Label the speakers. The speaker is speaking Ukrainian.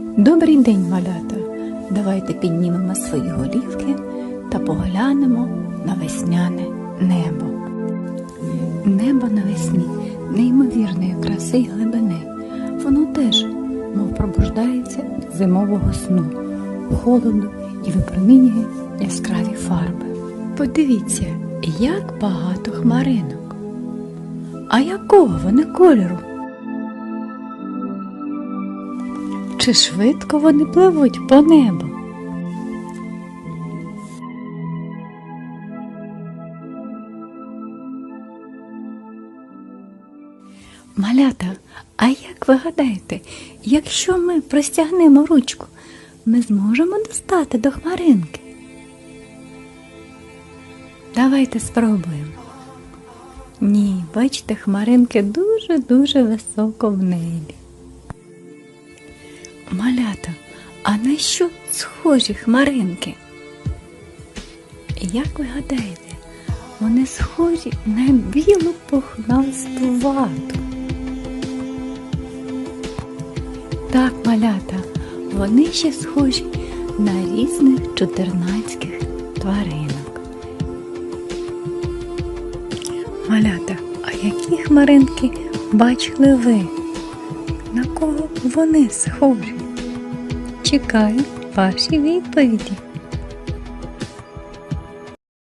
Speaker 1: Добрий день, малята! Давайте піднімемо свої голівки та поглянемо на весняне небо. Небо навесні неймовірної краси й глибини. Воно теж, мов пробуждається зимового сну, холоду і випромінює яскраві фарби. Подивіться, як багато хмаринок. А якого вони кольору? Чи швидко вони пливуть по небу? Малята, а як ви гадаєте, якщо ми простягнемо ручку, ми зможемо достати до хмаринки? Давайте спробуємо. Ні, бачите, хмаринки дуже-дуже високо в небі. Малята, а на що схожі хмаринки? Як ви гадаєте, вони схожі на білу пухнасту вату. Так, малята, вони ще схожі на різних чотирнацьких тваринок. Малята, а які хмаринки бачили ви? На кого вони схожі? Чекаю ваші відповіді.